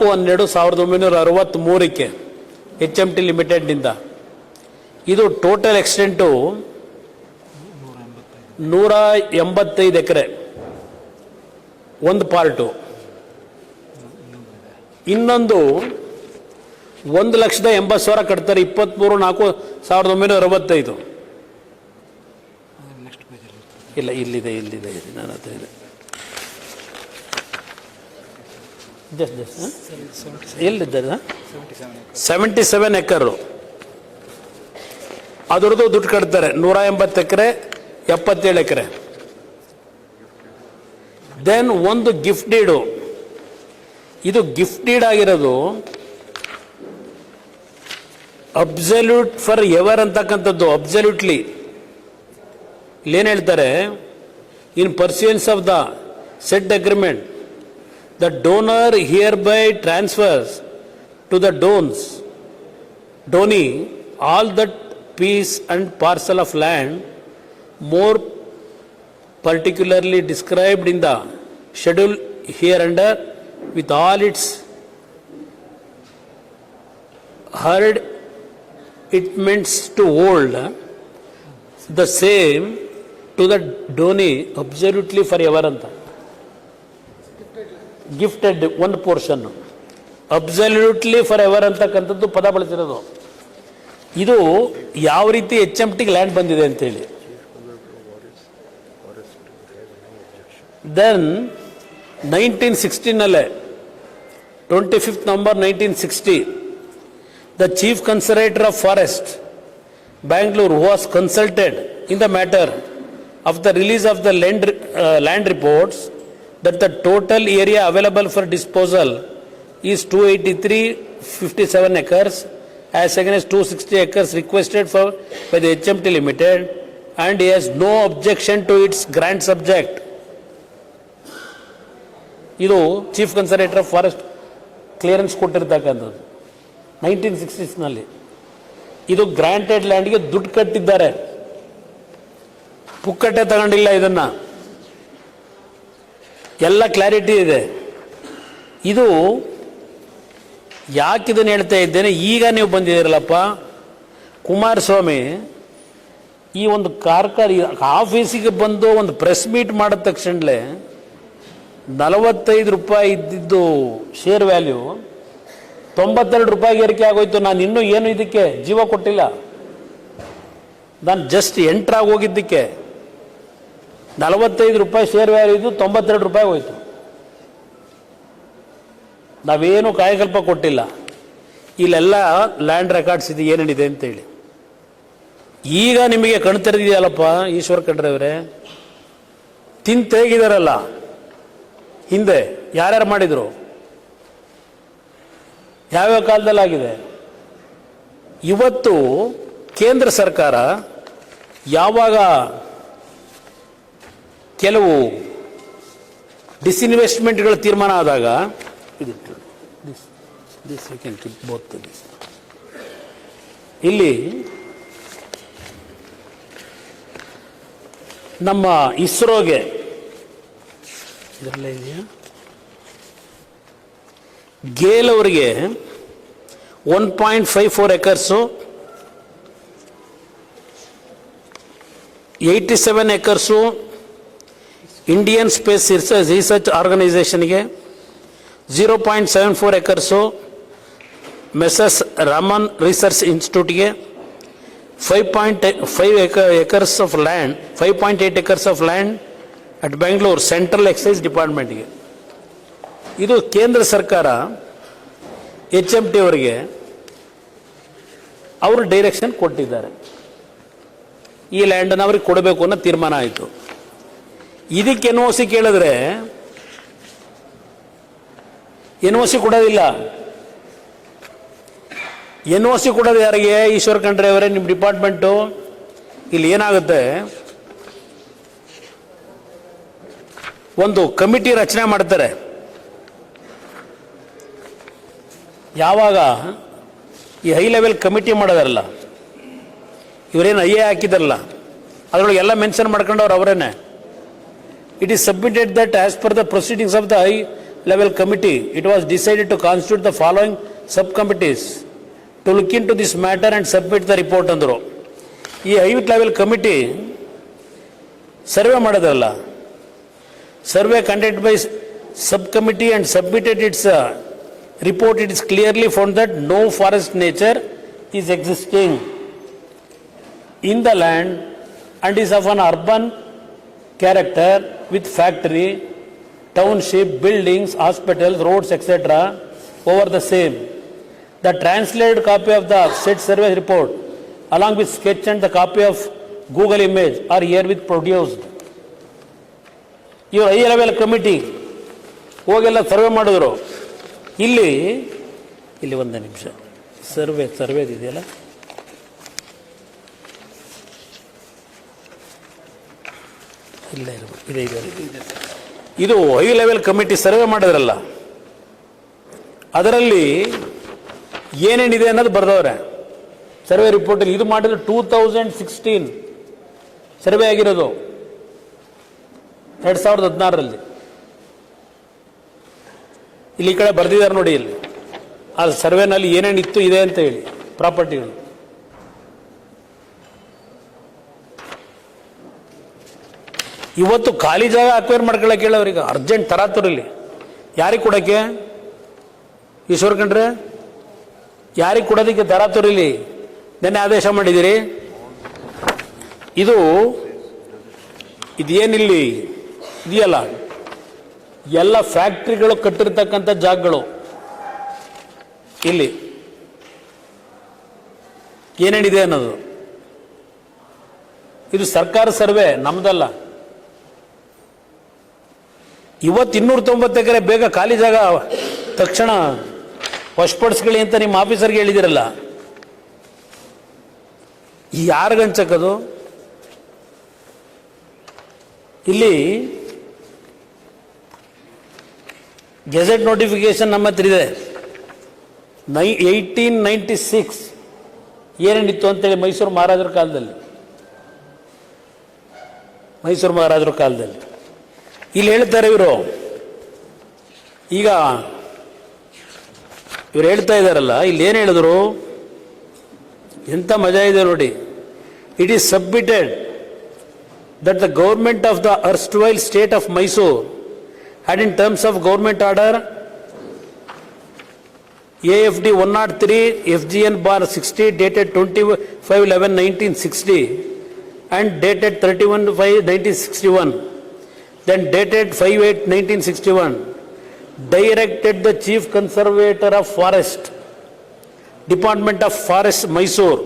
ನಾಲ್ಕು ಹನ್ನೆರಡು ಸಾವಿರದ ಒಂಬೈನೂರ ಅರವತ್ತ್ಮೂರಕ್ಕೆ ಎಚ್ ಎಂ ಟಿ ಲಿಮಿಟೆಡ್ನಿಂದ ಇದು ಟೋಟಲ್ ಎಕ್ಸ್ಟೆಂಟು ನೂರ ಎಂಬತ್ತೈದು ಎಕರೆ. ಒಂದು ಪಾರ್ಟು ಇನ್ನೊಂದು ಒಂದು ಲಕ್ಷದ ಎಂಬತ್ತು ಸಾವಿರ ಕಟ್ತಾರೆ. ಇಪ್ಪತ್ತ್ಮೂರು ನಾಲ್ಕು ಸಾವಿರದ ಒಂಬೈನೂರ ಅರವತ್ತೈದು. ಇಲ್ಲ ಇಲ್ಲಿದೆ ಇಲ್ಲಿದೆ ಇದೆ ನಾನು ಹತ್ರ ಇದೆ. ಜಸ್ಟ್ ಜಸ್ಟ್ ಎಲ್ಲಿದ್ದಾರೆ ಸೆವೆಂಟಿ ಸೆವೆನ್ ಎಕರು. ಅದರದ್ದು ದುಡ್ಡು ಕಟ್ತಾರೆ. ನೂರ ಎಂಬತ್ತು ಎಕರೆ, ಎಪ್ಪತ್ತೇಳು ಎಕರೆ. ದೆನ್ ಒಂದು ಗಿಫ್ಟ್ ಡೀಡು ಇದು ಗಿಫ್ಟ್ ಡೀಡ್ ಆಗಿರೋದು ಅಬ್ಸಲ್ಯೂಟ್ ಫಾರ್ ಎವರ್ ಅಂತಕ್ಕಂಥದ್ದು ಅಬ್ಸಲ್ಯೂಟ್ಲಿ ಇಲ್ಲೇನು ಹೇಳ್ತಾರೆ? In pursuance of the said agreement the donor hereby transfers to the dons, donee, all that piece and parcel of land more particularly described in the schedule hereunder with all its herd it means to hold the same to the donee absolutely for ಅಂತ gifted ಒಂದು portion absolutely for ever ಅಂತಕ್ಕಂಥದ್ದು ಪದ ಬಳಸಿರೋದು. ಇದು ಯಾವ ರೀತಿ H M ಟಿಗೆ land ಬಂದಿದೆ ಅಂತೇಳಿ. Then nineteen ಸಿಕ್ಸ್ಟೀನಲ್ಲೇ twenty fifth November nineteen sixty the chief conservator of forest Bangalore was consulted in the matter of the release of the land land reports that the total area available for disposal is 283 57 acres as against 260 acres requested for by the HMT Limited and he has no objection to its grant subject. ಇದು chief conservator of forest clearance ಕೊಟ್ಟಿರ್ತಕ್ಕಂಥದ್ದು nineteen ಸಿಕ್ಸ್ಟೀಸ್ನಲ್ಲಿ ಇದು granted ಲ್ಯಾಂಡ್ಗೆ ದುಡ್ಡು ಕಟ್ಟಿದ್ದಾರೆ ಪುಕ್ಕಟ್ಟೆ ತಗೊಂಡಿಲ್ಲ ಇದನ್ನ ಎಲ್ಲ clarity ಇದೆ. ಇದು ಯಾಕಿದನ್ನು ಹೇಳ್ತಾ ಇದ್ದೇನೆ? ಈಗ ನೀವು ಬಂದಿದ್ದೀರಲ್ಲಪ್ಪ. ಕುಮಾರಸ್ವಾಮಿ, ಈ ಒಂದು ಕಾರ್ಖಾನೆ ಆಫೀಸಿಗೆ ಬಂದು ಒಂದು ಪ್ರೆಸ್ ಮೀಟ್ ಮಾಡಿದ ತಕ್ಷಣಲೇ ನಲವತ್ತೈದು ರೂಪಾಯಿ ಇದ್ದಿದ್ದು ಶೇರ್ ವ್ಯಾಲ್ಯೂ ತೊಂಬತ್ತೆರಡು ರೂಪಾಯಿಗೆ ಏರಿಕೆ ಆಗೋಯ್ತು. ನಾನು ಇನ್ನೂ ಏನು ಇದಕ್ಕೆ? ಜೀವ ಕೊಟ್ಟಿಲ್ಲ. ನಾನು ಜಸ್ಟ್ ಎಂಟ್ರಾಗಿ ಹೋಗಿದ್ದಕ್ಕೆ. ನಲವತ್ತೈದು ರೂಪಾಯಿ ಶೇರ್ ವ್ಯಾಲ್ಯೂ ಇದ್ದು ತೊಂಬತ್ತೆರಡು ರೂಪಾಯಿ ಹೋಯ್ತು. ನಾವೇನು ಕಾಯಕಲ್ಪ ಕೊಟ್ಟಿಲ್ಲ. ಇಲ್ಲೆಲ್ಲ ಲ್ಯಾಂಡ್ ರೆಕಾರ್ಡ್ಸ್ ಇದೆ ಏನೇನಿದೆ ಅಂತೇಳಿ. ಈಗ ನಿಮಗೆ ಕಣ್ ಈಶ್ವರ ಈಶ್ವರ್ ಅವರೇ? ತಿಂತೇಗಿದಾರಲ್ಲ ಹಿಂದೆ ಯಾರ್ಯಾರು ಮಾಡಿದ್ರು? ಯಾವ್ಯಾವ ಕಾಲದಲ್ಲಿ ಆಗಿದೆ ಇವತ್ತು ಕೇಂದ್ರ ಸರ್ಕಾರ ಯಾವಾಗ ಕೆಲವು ಡಿಸ್ಇನ್ವೆಸ್ಟ್ಮೆಂಟ್ಗಳ ತೀರ್ಮಾನ ಆದಾಗ. ಇಲ್ಲಿ ನಮ್ಮ ಇಸ್ರೋಗೆ ಇದೆಯಾ ಗೇಲ್ ಅವರಿಗೆ one point five four acres eighty seven acres Indian space research research ಆರ್ಗನೈಸೇಷನ್ಗೆ zero point seven four acres messrs Raman research ಇನ್ಸ್ಟಿಟ್ಯೂಟ್ಗೆ five point five acres of land five point eight acres of land at Bengaluru central excise ಡಿಪಾರ್ಟ್ಮೆಂಟ್ಗೆ ಇದು ಕೇಂದ್ರ ಸರ್ಕಾರ H M T ಅವರಿಗೆ ಅವರು direction ಕೊಟ್ಟಿದ್ದಾರೆ. ಈ ಲ್ಯಾಂಡನ್ನು ಅವ್ರಿಗೆ ಕೊಡಬೇಕು ಅನ್ನೋ ತೀರ್ಮಾನ ಆಯಿತು. ಇದಕ್ಕೆ ಎನ್ ಒ ಸಿ ಕೇಳಿದ್ರೆ? ಎನ್ ಒ ಸಿ ಕೊಡೋದಿಲ್ಲ. ಎನ್ ಒ ಸಿ ಕೊಡೋದು ಯಾರಿಗೆ? ಈಶ್ವರ್ ಖಂಡ್ರೆ ಅವರೇ, ನಿಮ್ಮ ಡಿಪಾರ್ಟ್ಮೆಂಟು ಇಲ್ಲಿ ಏನಾಗುತ್ತೆ? ಒಂದು ಕಮಿಟಿ ರಚನೆ ಮಾಡ್ತಾರೆ. ಯಾವಾಗ? ಈ ಹೈ ಲೆವೆಲ್ ಕಮಿಟಿ ಮಾಡೋದಾರಲ್ಲ. ಇವರೇನು ಐ ಎ ಹಾಕಿದಾರಲ್ಲ. ಅದರೊಳಗೆ ಎಲ್ಲ ಮೆನ್ಷನ್ ಮಾಡ್ಕೊಂಡವ್ರು ಅವರೇನೆ. It is submitted that as per the proceedings of the high level committee, it was decided to constitute the following subcommittees to look into this matter and submit the report ಅಂದರು ಈ ಐವತ್ level committee survey ಮಾಡೋದಲ್ಲ survey conduct by sub committee and submitted its report it is clearly found that no forest nature is existing in the land and is of an urban character with factory, township, buildings, hospitals, roads, etc. over the same. The translated copy of the said survey report along with sketch and the copy of Google image are herewith produced. ಇವರು high level committee ಹೋಗೆಲ್ಲ survey ಮಾಡಿದ್ರು ಇಲ್ಲಿ ಇಲ್ಲಿ ಒಂದು ನಿಮಿಷ survey ಸರ್ವೇದಿದೆಯಲ್ಲ ಇಲ್ಲ ಇರಬೇಕು ಇದೆ ಇದೆ ಇದೆ. ಹೈ ಲೆವೆಲ್ ಕಮಿಟಿ ಸರ್ವೆ ಮಾಡಿದ್ರಲ್ಲ. ಅದರಲ್ಲಿ ಏನೇನಿದೆ ಅನ್ನೋದು ಬರ್ದವ್ರೆ. ಸರ್ವೆ ರಿಪೋರ್ಟಲ್ಲಿ ಇದು ಮಾಡಿದ್ರೆ ಟೂ ತೌಸಂಡ್ ಸಿಕ್ಸ್ಟೀನ್ ಸರ್ವೆ ಆಗಿರೋದು. ಎರಡು ಸಾವಿರದ ಹದಿನಾರರಲ್ಲಿ. ಇಲ್ಲಿ ಕಡೆ ಬರೆದಿದ್ದಾರೆ ನೋಡಿ ಇಲ್ಲಿ. ಆ ಸರ್ವೆನಲ್ಲಿ ಏನೇನಿತ್ತು, ಇದೆ ಅಂತ ಹೇಳಿ ಪ್ರಾಪರ್ಟಿಗಳು ಇವತ್ತು ಖಾಲಿ ಜಾಗ ಅಕ್ವೈರ್ ಮಾಡ್ಕೊಳ್ಳೋಕೆ ಹೇಳೋರಿಗೆ ಅರ್ಜೆಂಟ್ ತರಾತುರಲ್ಲಿ ಯಾರಿಗೆ ಕೊಡೋಕ್ಕೆ ಈಶ್ವರ್ ಕಂಡ್ರೆ ಯಾರಿಗೆ ಕೊಡೋದಕ್ಕೆ ತರಾತುರಿಲಿ ನೆನ್ನೆ ಆದೇಶ ಮಾಡಿದ್ದೀರಿ. ಇದು ಇದೇನಿಲ್ಲಿ? ಇದೆಯಲ್ಲ? ಎಲ್ಲ ಫ್ಯಾಕ್ಟ್ರಿಗಳು ಕಟ್ಟಿರ್ತಕ್ಕಂಥ ಜಾಗಗಳು. ಇಲ್ಲಿ. ಏನೇನಿದೆ ಅನ್ನೋದು? ಇದು ಸರ್ಕಾರ ಸರ್ವೆ, ನಮ್ದಲ್ಲ. ಇವತ್ತು ಇನ್ನೂರ ತೊಂಬತ್ತು ಎಕರೆ ಬೇಗ ಖಾಲಿ ಜಾಗ ತಕ್ಷಣ ವಶಪಡಿಸ್ಕೊಳ್ಳಿ ಅಂತ ನಿಮ್ಮ ಆಫೀಸರ್ಗೆ ಹೇಳಿದಿರಲ್ಲ. ಯಾರಿಗೆ ಹಂಚಕ್ಕದು ಇಲ್ಲಿ ಗೆಜೆಟ್ ನೋಟಿಫಿಕೇಶನ್ ನಮ್ಮ ಹತ್ರ ಇದೆ. ನೈ ಏಯ್ಟೀನ್ ನೈಂಟಿ ಸಿಕ್ಸ್ ಏನೇನಿತ್ತು ಅಂತೇಳಿ ಮೈಸೂರು ಮಹಾರಾಜರ ಕಾಲದಲ್ಲಿ. ಮೈಸೂರು ಮಹಾರಾಜರ ಕಾಲದಲ್ಲಿ. ಇಲ್ಲಿ ಹೇಳ್ತಾರೆ ಇವರು ಈಗ ಇವ್ರು ಹೇಳ್ತಾ ಇದ್ದಾರಲ್ಲ ಇಲ್ಲಿ ಏನು ಹೇಳಿದ್ರು ಎಂಥ ಮಜಾ ಇದೆ ನೋಡಿ it is submitted that the government of the erstwhile state of Mysore had in terms of government order AFD 103 FGN bar 60 dated 25 11 1960 and dated 31 5 1961 then dated 5 8 1961 directed the chief conservator of forest department of forest Mysore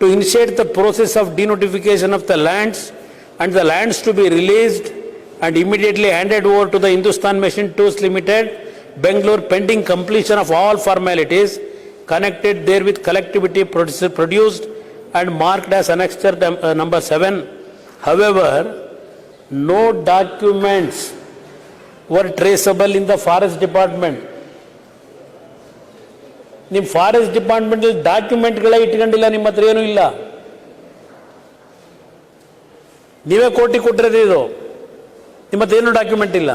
to initiate the process of denotification of the lands and the lands to be released and immediately handed over to the Hindustan Machine Tools Limited, Bangalore pending completion of all formalities connected therewith collectivity produced and marked as annexure uh, number seven. However, no documents were traceable in the forest department. ನಿಮ್ಮ forest department ಡಾಕ್ಯುಮೆಂಟ್ಗಳೇ ಇಟ್ಕೊಂಡಿಲ್ಲ ನಿಮ್ಮ ಹತ್ರ ಏನೂ ಇಲ್ಲ. ನೀವೇ ಕೋಟಿ ಕೊಟ್ಟಿರೋದು ಇದು. ನಿಮ್ಮ ಹತ್ರ ಏನೂ ಡಾಕ್ಯುಮೆಂಟ್ ಇಲ್ಲ.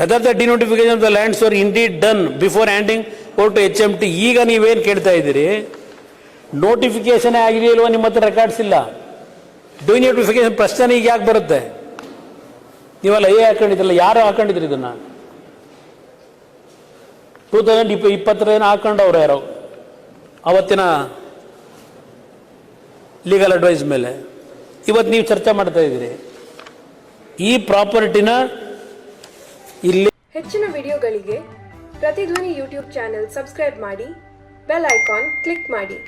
Whether the denotification of the lands are D done before handing over to H M T ಈಗ ನೀವೇನು ಕೇಳ್ತಾ ಇದ್ದೀರಿ? ನೋಟಿಫಿಕೇಶನ್ ಆಗಿದೆಯಲ್ವ ನಿಮ್ಮ ಹತ್ರ ರೆಕಾರ್ಡ್ಸ್ ಇಲ್ಲ? ಡಿನೋಟಿಫಿಕೇಶನ್ ಪ್ರಶ್ನೆ ಈಗ ಯಾಕೆ ಬರುತ್ತೆ? ನೀವೆಲ್ಲ ಏ ಹಾಕೊಂಡಿದ್ರಲ್ಲ, ಯಾರು ಹಾಕೊಂಡಿದ್ರಿ ಇದನ್ನ? ಟೂ ತೌಸಂಡ್ ಇಪ್ಪ ಇಪ್ಪತ್ತರ ಹಾಕೊಂಡು ಹಾಕೊಂಡವ್ರು ಯಾರೋ? ಅವತ್ತಿನ ಲೀಗಲ್ ಅಡ್ವೈಸ್ ಮೇಲೆ. ಇವತ್ತು ನೀವು ಚರ್ಚೆ ಮಾಡ್ತಾ ಇದ್ದೀರಿ. ಈ ಪ್ರಾಪರ್ಟಿನ ಇಲ್ಲಿ ಹೆಚ್ಚಿನ ವಿಡಿಯೋಗಳಿಗೆ ಪ್ರತಿಧ್ವನಿ ಯೂಟ್ಯೂಬ್ ಚಾನೆಲ್ ಸಬ್ಸ್ಕ್ರೈಬ್ ಮಾಡಿ, ಬೆಲ್ ಐಕಾನ್ ಕ್ಲಿಕ್ ಮಾಡಿ.